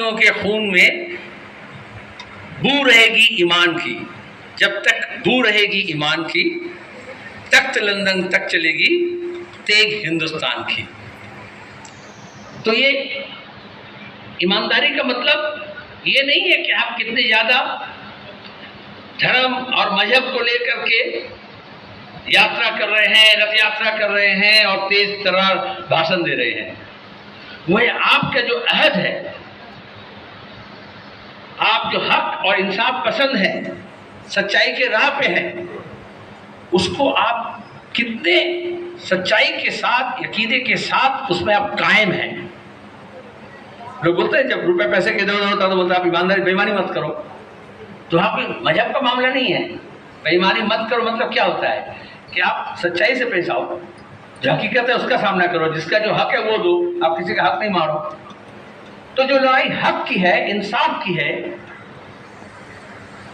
بھائیوں کے خون میں بو رہے گی ایمان کی۔ جب تک بو رہے گی ایمان کی، تخت لندن تک چلے گی تیگ ہندوستان کی۔ تو یہ ایمانداری کا مطلب یہ نہیں ہے کہ آپ کتنے زیادہ دھرم اور مذہب کو لے کر کے یاترا کر رہے ہیں، رتھ یاترا کر رہے ہیں اور تیز طرح بھاشن دے رہے ہیں۔ وہ آپ کا جو عہد ہے آپ جو حق اور انصاف پسند ہیں، سچائی کے راہ پہ ہیں، اس کو آپ کتنے سچائی کے ساتھ عقیدے کے ساتھ اس میں آپ قائم ہیں۔ لوگ بولتے ہیں، جب روپے پیسے کے ادھر ہوتا تو بولتا آپ ایمانداری، بےمانی مت کرو۔ تو آپ مذہب کا معاملہ نہیں ہے۔ بےمانی مت کرو مطلب کیا ہوتا ہے؟ کہ آپ سچائی سے پیش آؤ۔ جو حقیقت ہے، اس کا سامنا کرو۔ جس کا جو حق ہے، وہ دو۔ آپ کسی کا حق نہیں مارو۔ تو جو لڑائی حق کی ہے، انصاف کی ہے،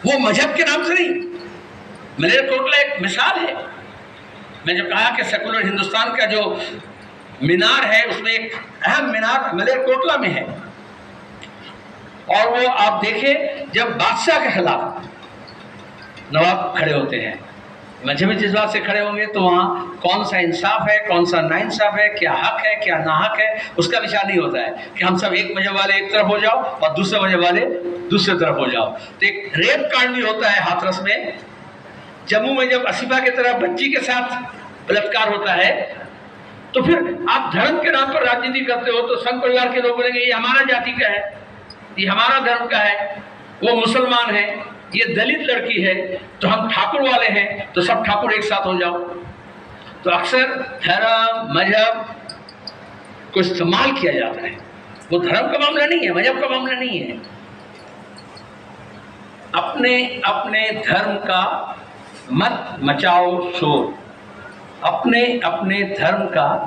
وہ مذہب کے نام سے نہیں۔ میرے ٹوٹلا ایک مثال ہے۔ میں جب کہا کہ سیکولر ہندوستان کا جو مینار ہے، اس میں ایک اہم مینار ملیر کوٹلا میں ہے۔ اور وہ آپ دیکھیں، جب بادشاہ کے خلاف نواب کھڑے ہوتے ہیں مجمع جس بات سے کھڑے ہوں گے تو وہاں کون سا انصاف ہے، کون سا نا انصاف ہے، کیا حق ہے، کیا ناحق ہے، اس کا نشان نہیں ہوتا ہے کہ ہم سب ایک مذہب والے ایک طرف ہو جاؤ اور دوسرے مذہب والے دوسرے طرف ہو جاؤ۔ تو ایک ریپ کانڈ بھی ہوتا ہے ہاتھرس میں۔ جموں میں جب اسیفہ کی طرح بچی کے ساتھ بلتکار ہوتا ہے، تو پھر آپ دھرم کے نام پر راجنیتی کرتے ہو تو سنگ پریوار کے لوگ بولیں گے، یہ ہمارا جاتی کا ہے، یہ ہمارا دھرم کا ہے، وہ مسلمان ہے یہ دلت لڑکی ہے، تو ہم ٹھاکر والے ہیں، تو سب ٹھاکر ایک ساتھ ہو جاؤ۔ تو اکثر دھرم مذہب کو استعمال کیا جاتا ہے۔ وہ دھرم کا معاملہ نہیں ہے، مذہب کا معاملہ نہیں ہے۔ اپنے اپنے دھرم کا مت مچاؤ، شور۔ اپنے اپنے دھرم کا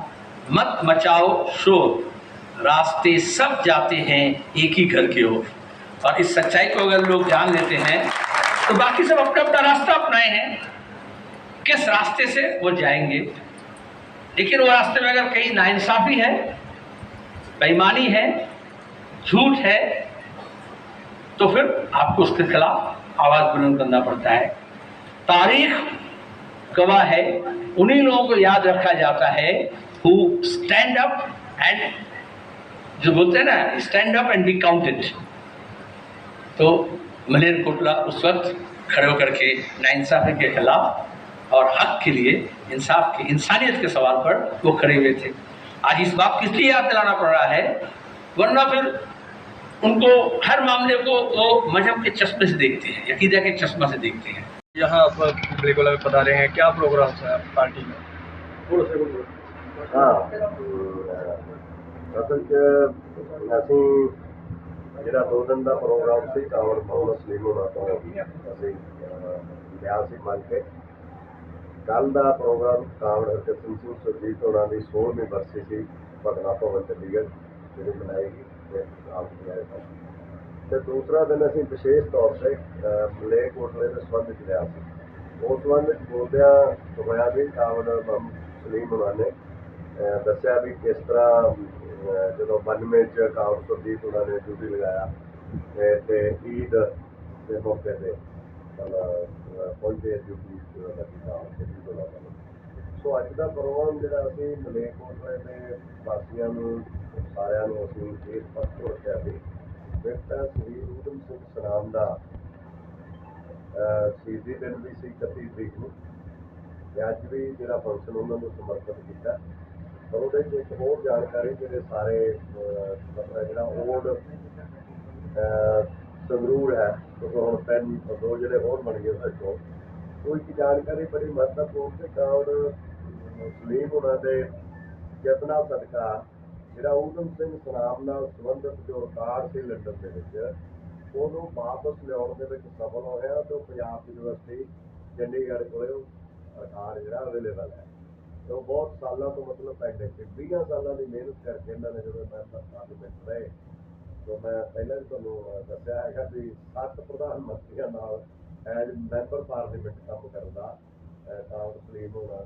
مت مچاؤ، شور۔ راستے سب جاتے ہیں، ایک ہی گھر کے اور اور اس سچائی کو اگر لوگ جان لیتے ہیں، تو باقی سب اپنا اپنا راستہ اپنائے ہیں۔ کس راستے سے وہ جائیں گے؟ لیکن وہ راستے میں اگر کہیں ناانصافی ہے بےمانی ہے، جھوٹ ہے، تو پھر آپ کو اس کے خلاف آواز بلند کرنا پڑتا ہے۔ تاریخ گواہ ہے انہی لوگوں کو یاد رکھا جاتا ہے who stand up and جو بولتے ہیں نا، stand up and be counted تو ملیر کوٹلا اس وقت کھڑے ہو کر کے ناانصافی کے خلاف اور حق کے لیے انصاف کے انسانیت کے سوال پر وہ کھڑے ہوئے تھے۔ آج اس بات کس لیے یاد دلانا پڑ رہا ہے ورنہ پھر ان کو ہر معاملے کو وہ مذہب کے چشمے سے دیکھتے ہیں عقیدہ کے چشمہ سے دیکھتے ہیں۔ یہاں آپ بالکل بتا رہے ہیں کیا پروگرام ہے پارٹی میں؟ ہاں ਜਿਹੜਾ ਦੋ ਦਿਨ ਦਾ ਪ੍ਰੋਗਰਾਮ ਸੀ ਕਾਵੜ ਭਵਨ ਸਲੀਮ ਹੋਣਾ ਤੋਂ ਅਸੀਂ ਲਿਆ ਸੀ ਮੰਨ ਕੇ। ਕੱਲ ਦਾ ਪ੍ਰੋਗਰਾਮ ਕਾਵੜ ਹਰਕ੍ਰਿਸ਼ਨ ਸਿੰਘ ਸੁਰਜੀਤ ਹੋਣਾ ਦੀ 16ਵੀਂ ਬਰਸੀ ਸੀ ਭਗਨਾ ਭਵਨ ਚੰਡੀਗੜ੍ਹ ਜਿਹੜੀ ਮਨਾਈ ਗਈ ਆਪ ਜਾਏ ਤੇ ਦੂਸਰਾ ਦਿਨ ਅਸੀਂ ਵਿਸ਼ੇਸ਼ ਤੌਰ ਤੇ ਅਹ, ਹੋਟਲੇ ਦੇ ਸੰਬੰਧ 'ਚ ਲਿਆ ਸੀ। ਉਸ ਸੰਬੰਧ 'ਚ ਬੋਲਦਿਆਂ ਹੋਇਆ ਵੀ ਕਾਵੜ ਬਮ ਸਲੀਮ ਹੋਣਾ ਨੇ ਦੱਸਿਆ ਵੀ ਕਿਸ ਤਰ੍ਹਾਂ ਜਦੋਂ 92 ਚ ਕਾਂਗਰਸ ਸੁਰਜੀਤ ਉਹਨਾਂ ਨੇ ਡਿਊਟੀ ਲਗਾਇਆ, ਤੇ ਈਦ ਦੇ ਮੌਕੇ ਤੇ ਮਤਲਬ ਪਹੁੰਚੇ ਡਿਊਟੀ ਉਹਨਾਂ ਦਾ ਸੋ ਅੱਜ ਦਾ ਪ੍ਰੋਗਰਾਮ ਜਿਹੜਾ ਅਸੀਂ ਮਲੇਰਕੋਟਲੇ ਦੇ ਵਾਸੀਆਂ ਨੂੰ, ਸਾਰਿਆਂ ਨੂੰ ਅਸੀਂ ਇਸ ਪੱਤਰ ਰੱਖਿਆ ਸੀ ਬੇਟਾ ਸ੍ਰੀ ਊਧਮ ਸਿੰਘ ਸਨਾਮ ਦਾ ਸ਼ਹੀਦੀ ਦਿਨ ਵੀ ਸੀ 31 ਤਰੀਕ ਨੂੰ, ਤੇ ਅੱਜ ਵੀ ਜਿਹੜਾ ਫੰਕਸ਼ਨ ਉਹਨਾਂ ਨੂੰ ਸਮਰਪਿਤ ਕੀਤਾ। ਉਹਦੇ 'ਚ ਇੱਕ ਹੋਰ ਜਾਣਕਾਰੀ ਜਿਹੜੇ ਸਾਰੇ ਮਤਲਬ ਜਿਹੜਾ ਓਲਡ ਸੰਗਰੂਰ ਹੈ, ਕਿਉਂਕਿ ਹੁਣ ਤਿੰਨ ਦੋ ਜਿਹੜੇ ਹੋਰ ਬਣ ਗਏ ਸਾਡੇ ਚੋਂ ਉਹ ਇੱਕ ਜਾਣਕਾਰੀ ਬੜੀ ਮਹੱਤਵਪੂਰਨ ਤੇ ਕਾਰਡ ਮੁਸਲਿਮ ਉਹਨਾਂ ਦੇ ਯਤਨਾ ਸਦਕਾ ਜਿਹੜਾ ਊਧਮ ਸਿੰਘ ਸਨਾਮ ਨਾਲ ਸੰਬੰਧਿਤ ਜੋ ਰਿਕਾਰਡ ਸੀ ਲੰਡਨ ਦੇ ਵਿੱਚ, ਉਹਨੂੰ ਵਾਪਸ ਲਿਆਉਣ ਦੇ ਵਿੱਚ ਸਫਲ ਹੋਇਆ ਤੇ ਉਹ ਪੰਜਾਬ ਯੂਨੀਵਰਸਿਟੀ ਚੰਡੀਗੜ੍ਹ ਕੋਲੇ ਉਹ ਰਿਕਾਰਡ ਜਿਹੜਾ ਅਵੇਲੇਬਲ ਹੈ। ਤੇ ਬਹੁਤ ਸਾਲਾਂ ਤੋਂ ਮਤਲਬ ਪੈਂਡਿੰਗ ਸੀ। 20 ਸਾਲਾਂ ਦੀ ਮਿਹਨਤ ਕਰਕੇ ਇਹਨਾਂ ਨੇ ਜਦੋਂ ਮੈਂ ਪਾਰਲੀਮੈਂਟ ਰਹੇ ਤੋਂ ਮੈਂ ਪਹਿਲਾਂ ਵੀ ਤੁਹਾਨੂੰ ਦੱਸਿਆ ਹੈਗਾ ਵੀ ਸੱਤ ਪ੍ਰਧਾਨ ਮੰਤਰੀਆਂ ਨਾਲ ਐਜ਼ ਮੈਂਬਰ ਪਾਰਲੀਮੈਂਟ ਕੰਮ ਕਰਨ ਦਾ ਅਹ, ਕਾਂਗਰਸ ਹੋਣਾ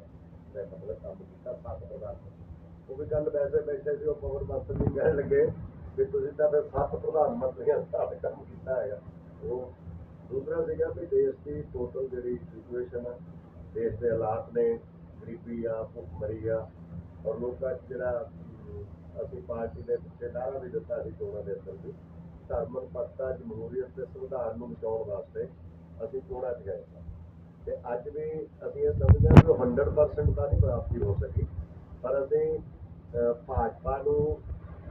ਨੇ ਮਤਲਬ ਕੰਮ ਕੀਤਾ ਸੱਤ ਪ੍ਰਧਾਨ ਮੰਤਰੀ। ਉਹ ਵੀ ਗੱਲ ਵੈਸੇ ਬੈਠੇ ਸੀ ਉਹ ਪਵਨ ਬਾਸਰ ਜੀ ਕਹਿਣ ਲੱਗੇ ਵੀ ਤੁਸੀਂ ਤਾਂ ਫਿਰ ਸੱਤ ਪ੍ਰਧਾਨ ਮੰਤਰੀਆਂ ਦਾ ਕੰਮ ਕੀਤਾ ਹੈਗਾ। ਉਹ ਦੂਸਰਾ ਸੀਗਾ ਵੀ ਦੇਸ਼ ਦੀ ਟੋਟਲ ਜਿਹੜੀ ਸਿਚੁਏਸ਼ਨ ਹੈ ਦੇਸ਼ ਦੇ ਹਾਲਾਤ ਨੇ ਗਰੀਬੀ ਆ, ਭੁੱਖਮਰੀ ਆ ਔਰ ਲੋਕਾਂ 'ਚ ਜਿਹੜਾ ਅਸੀਂ ਪਾਰਟੀ ਦੇ ਪਿੱਛੇ ਨਾਰਾ ਵੀ ਦਿੱਤਾ ਸੀ ਚੋਣਾਂ ਦੇ ਅੰਦਰ ਵੀ, ਧਰਮ ਨਿਰਪੱਖਤਾ ਜਮਹੂਰੀਅਤ ਤੇ ਸੰਵਿਧਾਨ ਨੂੰ ਬਚਾਉਣ ਵਾਸਤੇ ਅਸੀਂ ਚੋਣਾਂ 'ਚ ਗਏ ਸਾਂ। ਤੇ ਅੱਜ ਵੀ ਅਸੀਂ ਇਹ ਸਮਝਦੇ ਹਾਂ ਕਿ ਉਹ 100% ਤਾਂ ਨਹੀਂ ਪ੍ਰਾਪਤੀ ਹੋ ਸਕੀ, ਪਰ ਅਸੀਂ ਭਾਜਪਾ ਨੂੰ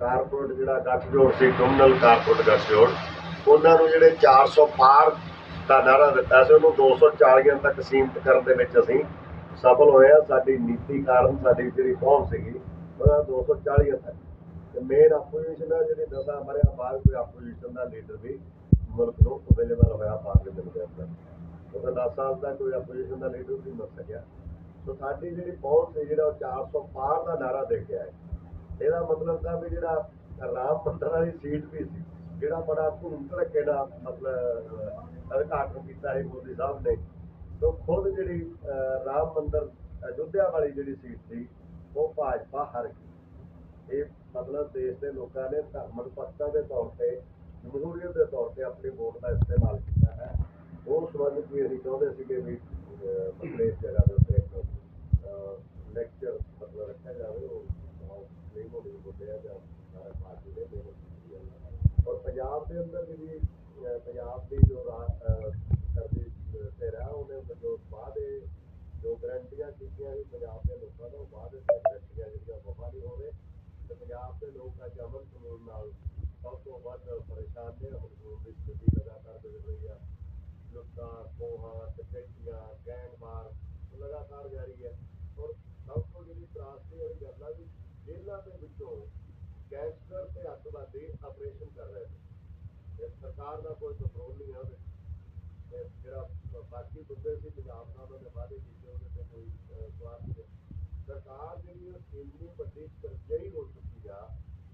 ਕਾਰਪੋਰੇਟ ਜਿਹੜਾ ਗੱਠਜੋੜ ਸੀ ਕਮਿਊਨਲ ਕਾਰਪੋਰੇਟ ਗੱਠਜੋੜ, ਉਹਨਾਂ ਨੂੰ ਜਿਹੜੇ 400 ਪਾਰ ਦਾ ਨਾਰਾ ਦਿੱਤਾ ਸੀ, ਉਹਨੂੰ 240 ਤੱਕ ਸੀਮਿਤ ਕਰਨ ਦੇ ਵਿੱਚ ਅਸੀਂ ਸਫਲ ਹੋਇਆ, ਸਾਡੀ ਨੀਤੀ ਕਾਰਨ ਸਾਡੀ ਜਿਹੜੀ ਪਹੁੰਚ ਸੀਗੀ ਉਹ 240 ਤੱਕ ਤੇ ਮੇਨ ਆਪੋਜੀਸ਼ਨ ਆ ਜਿਹੜੀ ਦਸਾਂ ਮਰਿਆ ਬਾਅਦ ਕੋਈ ਆਪੋਜੀਸ਼ਨ ਦਾ ਲੀਡਰ ਵੀ ਮੁਲਕ ਨੂੰ ਅਵੇਲੇਬਲ ਹੋਇਆ ਪਾਰਲੀਮੈਂਟ ਦੇ ਅੰਦਰ। ਉਹਦਾ 10 ਸਾਲ ਦਾ ਕੋਈ ਆਪੋਜੀਸ਼ਨ ਦਾ ਲੀਡਰ ਵੀ ਮਰ ਸਕਿਆ। ਸੋ ਸਾਡੀ ਜਿਹੜੀ ਪਹੁੰਚ ਸੀ, ਜਿਹੜਾ ਉਹ 400 ਪਾਰ ਦਾ ਨਾਰਾ ਦੇ ਗਿਆ ਹੈ ਇਹਦਾ ਮਤਲਬ ਤਾਂ ਵੀ ਜਿਹੜਾ ਰਾਮ ਮੰਦਰ ਵਾਲੀ ਸੀਟ ਵੀ ਸੀ, ਜਿਹੜਾ ਬੜਾ ਧੂਮ ਧੜੱਕੇ ਦਾ ਮਤਲਬ ਉਦਘਾਟਨ ਕੀਤਾ ਹੈ ਮੋਦੀ ਸਾਹਿਬ ਨੇ। ਤੋਂ ਖੁਦ ਜਿਹੜੀ ਰਾਮ ਮੰਦਰ ਅਯੁੱਧਿਆ ਵਾਲੀ ਜਿਹੜੀ ਸੀਟ ਸੀ ਉਹ ਭਾਜਪਾ ਹਾਰ ਗਈ। ਇਹ ਮਤਲਬ ਦੇਸ਼ ਦੇ ਲੋਕਾਂ ਨੇ ਧਰਮ ਨਿਰਪੱਖਤਾ ਦੇ ਤੌਰ ਤੇ ਜਮਹੂਰੀਅਤ ਦੇ ਤੌਰ ਤੇ ਆਪਣੀ ਵੋਟ ਦਾ ਇਸਤੇਮਾਲ ਕੀਤਾ ਹੈ। ਉਹ ਸੰਬੰਧ ਵੀ ਅਸੀਂ ਚਾਹੁੰਦੇ ਸੀਗੇ ਵੀ ਅਹ, ਇਸ ਜਗ੍ਹਾ ਦੇ ਉੱਤੇ ਇੱਕ ਲੈਕਚਰ ਮਤਲਬ ਰੱਖਿਆ ਜਾਵੇ ਉਹ ਨਹੀਂ ਹੋਣੀ ਬੋਲਦੇ ਜਾਂ ਸਾਰੇ ਪਾਰਟੀ ਦੇ ਔਰ ਪੰਜਾਬ ਦੇ ਅੰਦਰ ਵੀ ਪੰਜਾਬ ਦੀ ਜੋ چھوڑنا سرکار باقی بندے سے جناب جی اتنی ویڈی کرجئی ہو چکی ہے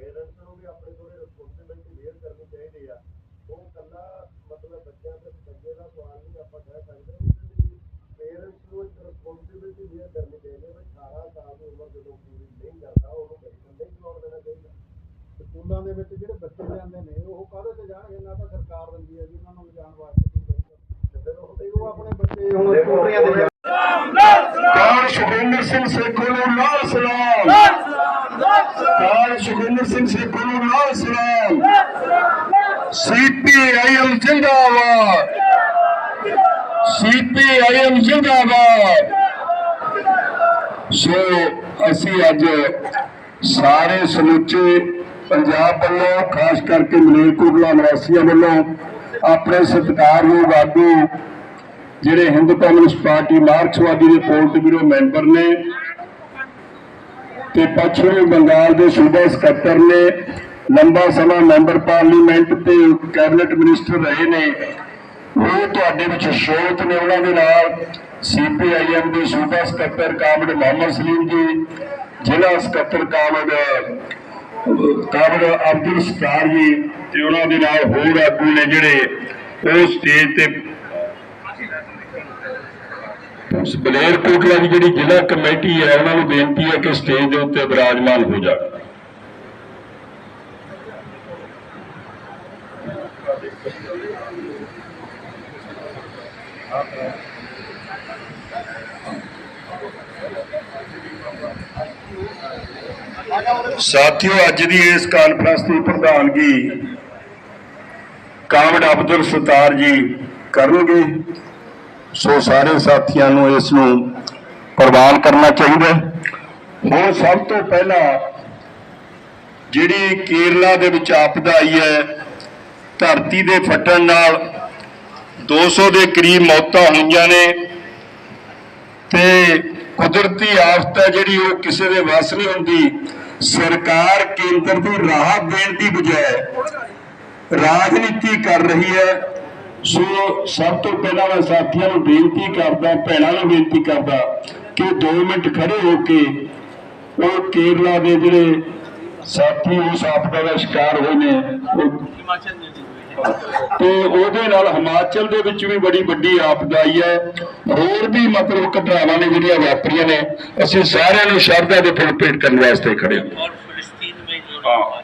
ਪੇਰੈਂਟਸ ਨੂੰ ਵੀ ਆਪਣੀ ਥੋੜੀ ਰਿਸਪੌਂਸਿਬਿਲਟੀ ਲੀਅਰ ਕਰਨੀ ਚਾਹੀਦੀ ਆ। ਉਹ ਕੱਲਾ ਮਤਲਬ ਬੱਚਿਆਂ ਦੇ ਸਕੰਜੇ ਦਾ ਸਵਾਲ ਨਹੀਂ ਆਪਾਂ ਕਹਿ ਸਕਦੇ। ਪੇਰੈਂਟਸ ਨੂੰ ਇੱਕ ਰਿਸਪੌਂਸਿਬਿਲਟੀ ਲੀਅਰ ਕਰਨੀ ਚਾਹੀਦੀ ਹੈ ਵੀ 18 ਸਾਲ ਦੀ ਉਮਰ ਜਦੋਂ ਪੂਰੀ ਨਹੀਂ ਕਰਦਾ ਉਹਨੂੰ ਵਹੀਕਲ ਨਹੀਂ ਚਲਾਉਣ ਦੇਣਾ ਚਾਹੀਦਾ। ਸਕੂਲਾਂ ਦੇ ਵਿੱਚ ਜਿਹੜੇ ਬੱਚੇ ਜਾਂਦੇ ਨੇ ਉਹ ਕਾਹਦੇ ਤੇ ਜਾਣਗੇ? ਨਾ ਤਾਂ ਸਰਕਾਰ ਦਿੰਦੀ ਹੈ ਜੀ ਉਹਨਾਂ ਨੂੰ ਲਿਜਾਣ ਵਾਸਤੇ ਕੋਈ ਵਹੀਕਲ। ਤੇ ਫਿਰ ਉਹ ਆਪਣੇ ਬੱਚੇ ਹੁਣ ਸਕੂਟਰੀਆਂ ਤੇ ਉਹ- ਕਾਲ ਸੁਖਿੰਦਰ ਸਿੰਘ ਸੇਖੋਂ ਨੂੰ ਲਾਲ ਸਲਾਮ। ਕਾਲ ਸੁਖਿੰਦਰ ਸਿੰਘ ਸੇਖੋਂ ਨੂੰ ਲਾਲ ਸਲਾਮ ਸੀਪੀਆਈਐਮ ਜਿੰਦਾਬਾਦ ਸੀਪੀਆਈਐਮ ਜਿੰਦਾਬਾਦ ਸੋ ਅਸੀਂ ਅੱਜ ਸਾਰੇ ਸਮੁੱਚੇ ਪੰਜਾਬ ਵੱਲੋਂ, ਖਾਸ ਕਰਕੇ ਮਲੇਰਕੋਟਲਾ ਨਿਵਾਸੀਆਂ ਵੱਲੋਂ ਆਪਣੇ ਸਤਿਕਾਰਯੋਗ ਆਗੂ, ਜਿਹੜੇ ਹਿੰਦੂ ਕਮਿਊਨਿਸਟ ਪਾਰਟੀ ਮਾਰਕਸਵਾਦੀ ਦੇ ਪੋਲਿਟ ਬਿਊਰੋ ਮੈਂਬਰ ਨੇ ਤੇ ਪੱਛਮੀ ਬੰਗਾਲ ਦੇ ਸੂਬਾ ਸਕੱਤਰ ਨੇ ਲੰਬਾ ਸਮਾਂ ਮੈਂਬਰ ਪਾਰਲੀਮੈਂਟ ਤੇ ਕੈਬਨਿਟ ਮਿਨਿਸਟਰ ਰਹੇ ਨੇ। ਉਹ ਤੁਹਾਡੇ ਵਿੱਚ ਸ਼ੋਤ ਨੇ, ਉਹਨਾਂ ਦੇ ਨਾਲ ਸੀਪੀਆਈਐਮ ਦੇ ਸੂਬਾ ਸਕੱਤਰ ਕਾਮਰੇਡ ਮੁਹੰਮਦ ਸਲੀਮ ਜੀ, ਜ਼ਿਲ੍ਹਾ ਸਕੱਤਰ ਕਾਮਰੇਡ ਕਾਮਰੇਡ ਅਬਦੁਲ ਸਤਾਰ ਜੀ ਤੇ ਉਹਨਾਂ ਦੇ ਨਾਲ ਹੋਰ ਆਗੂ ਨੇ ਜਿਹੜੇ ਉਹ ਸਟੇਜ ਤੇ ਬਲੇਰ ਕੋਟਲਾ ਦੀ ਜਿਹੜੀ ਜ਼ਿਲ੍ਹਾ ਕਮੇਟੀ ਹੈ, ਉਹਨਾਂ ਨੂੰ ਬੇਨਤੀ ਹੈ ਕਿ ਸਟੇਜ ਦੇ ਉੱਤੇ ਵਿਰਾਜਮਾਨ ਹੋ ਜਾਣ ਸਾਥੀਓ, ਅੱਜ ਦੀ ਇਸ ਕਾਨਫਰੰਸ ਦੀ ਪ੍ਰਧਾਨਗੀ ਕਾਮਡ ਅਬਦੁਲ ਸਤਾਰ ਜੀ ਕਰਨਗੇ। ਸੋ ਸਾਰੇ ਸਾਥੀਆਂ ਨੂੰ ਇਸ ਨੂੰ ਪ੍ਰਵਾਨ ਕਰਨਾ ਚਾਹੀਦਾ ਹੁਣ ਸਭ ਤੋਂ ਪਹਿਲਾਂ ਜਿਹੜੀ ਕੇਰਲਾ ਦੇ ਵਿੱਚ ਆਪਦਾ ਆਈ ਹੈ, ਧਰਤੀ ਦੇ ਫਟਣ ਨਾਲ 200 ਦੇ ਕਰੀਬ ਮੌਤਾਂ ਹੋਈਆਂ ਨੇ ਤੇ ਕੁਦਰਤੀ ਆਫਤ ਹੈ ਜਿਹੜੀ ਉਹ ਕਿਸੇ ਦੇ ਵੱਸ ਨਹੀਂ ਹੁੰਦੀ। ਸਰਕਾਰ ਕੇਂਦਰ ਦੀ ਰਾਹਤ ਦੇਣ ਦੀ ਬਜਾਏ ਰਾਜਨੀਤੀ ਕਰ ਰਹੀ ਹੈ। ਸੋ ਸਭ ਤੋਂ ਪਹਿਲਾਂ ਮੈਂ ਸਾਥੀਆਂ ਨੂੰ ਬੇਨਤੀ ਕਰਦਾ ਭੈਣਾਂ ਨੂੰ ਬੇਨਤੀ ਕਰਦਾ ਕਿ 2 ਮਿੰਟ ਖੜੇ ਹੋ ਕੇ ਉਹ ਕੇਰਲਾ ਦੇ ਜਿਹੜੇ ਸਾਥੀ ਉਸ ਆਪਦਾ ਦਾ ਸ਼ਿਕਾਰ ਹੋਏ ਨੇ ਉਹ ਤੇ ਉਹਦੇ ਨਾਲ ਹਿਮਾਚਲ ਦੇ ਵਿੱਚ ਵੀ ਬੜੀ ਵੱਡੀ ਆਪਦਾ ਆਈ ਹੈ ਹੋਰ ਵੀ ਮਤਲਬ ਘਟਨਾਵਾਂ ਨੇ ਜਿਹੜੀਆਂ ਵਾਪਰੀਆਂ ਨੇ ਅਸੀਂ ਸਾਰਿਆਂ ਨੂੰ ਸ਼ਰਧਾ ਦੇ ਫੁੱਲ ਭੇਟ ਕਰਨ ਵਾਸਤੇ ਖੜੇ ਹਾਂ ਹਾਂ।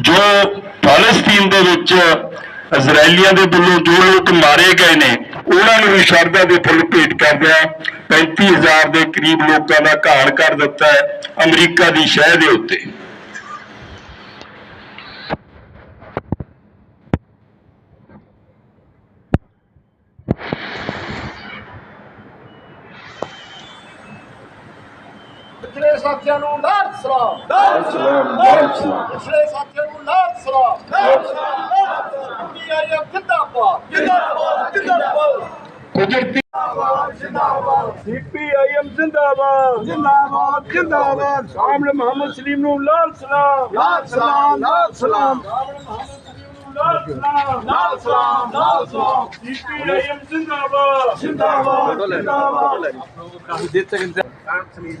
ਜੋ ਫਲਸਤੀਨ ਦੇ ਵਿੱਚ ਅਜ਼ਰਾਈਲੀਆਂ ਦੇ ਵੱਲੋਂ ਜੋ ਲੋਕ ਮਾਰੇ ਗਏ ਨੇ, ਉਹਨਾਂ ਨੂੰ ਵੀ ਸ਼ਰਧਾ ਦੇ ਫੁੱਲ ਭੇਟ ਕਰਦਿਆਂ ਆ 35000 ਦੇ ਕਰੀਬ ਲੋਕਾਂ ਦਾ ਘਾਣ ਕਰ ਦਿੱਤਾ ਹੈ ਅਮਰੀਕਾ ਦੀ ਸ਼ਹਿ ਦੇ ਉੱਤੇ। Kudretli సిపిఐఎం జిందాబాద్ జిందాబాద్ జిందాబాద్ సామ్ర మహమ్మద్ సలీం ను లాల్ సలాం లాల్ సలాం లాల్ సలాం లాల్ సలాం లాల్ సలాం సిపిఐఎం జిందాబాద్ జిందాబాద్ జిందాబాద్ జిత్ సెకండ్ సామ్ సలీం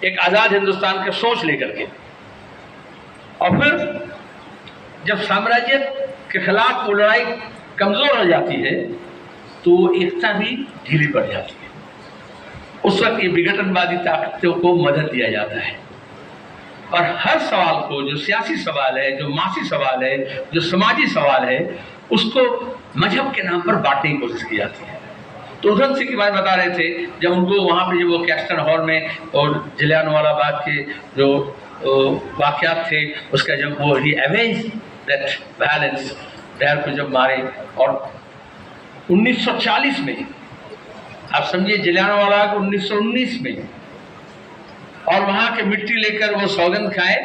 ایک آزاد ہندوستان کے سوچ لے کر کے۔ اور پھر جب سامراجیت کے خلاف وہ لڑائی کمزور ہو جاتی ہے، تو وہ ایکتا بھی ڈھیلی پڑ جاتی ہے۔ اس وقت یہ بگٹن وادی طاقتوں کو مدد دیا جاتا ہے۔ اور ہر سوال کو جو سیاسی سوال ہے، جو معاشی سوال ہے، جو سماجی سوال ہے، اس کو مذہب کے نام پر بانٹنے کی کوشش کی جاتی ہے۔ تو ادھر سے کی بات بتا رہے تھے، جب ان کو وہاں پہ جب وہ کیسٹن ہال میں اور جلیان والا بات کے جو واقعات تھے، اس کا جب وہ ہی ایوینج دیٹ بیلنس دہر کو جب مارے اور انیس سو چالیس میں، آپ سمجھئے جلیان والا کو انیس سو انیس میں اور وہاں کے مٹی لے کر وہ سوگند کھائے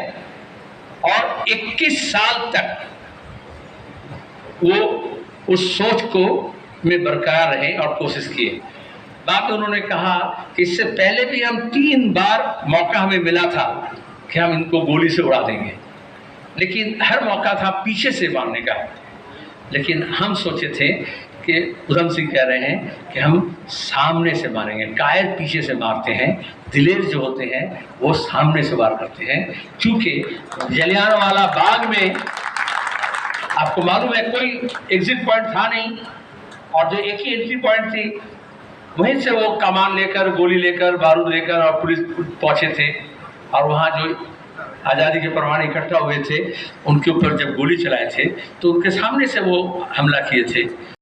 اور اکیس سال تک وہ اس سوچ کو میں برقرار رہے اور کوشش کیے۔ بات انہوں نے کہا کہ اس سے پہلے بھی ہم تین بار موقع ہمیں ملا تھا کہ ہم ان کو گولی سے اڑا دیں گے۔ لیکن ہر موقع تھا پیچھے سے مارنے کا۔ لیکن ہم سوچے تھے کہ ادھم سنگھ کہہ رہے ہیں کہ ہم سامنے سے ماریں گے۔ کائر پیچھے سے مارتے ہیں، دلیر جو ہوتے ہیں وہ سامنے سے وار کرتے ہیں۔ چونکہ جلیان والا باغ میں آپ کو معلوم ہے کوئی ایگزٹ پوائنٹ تھا نہیں۔ اور جو ایک ہی انٹری پوائنٹ تھی، وہیں سے وہ کمان لے کر، گولی لے کر، بارود لے کر اور پولیس پہنچے تھے۔ اور وہاں جو آزادی کے پروانے اکٹھا ہوئے تھے، ان کے اوپر جب گولی چلائے تھے، تو ان کے سامنے سے وہ حملہ کیے تھے۔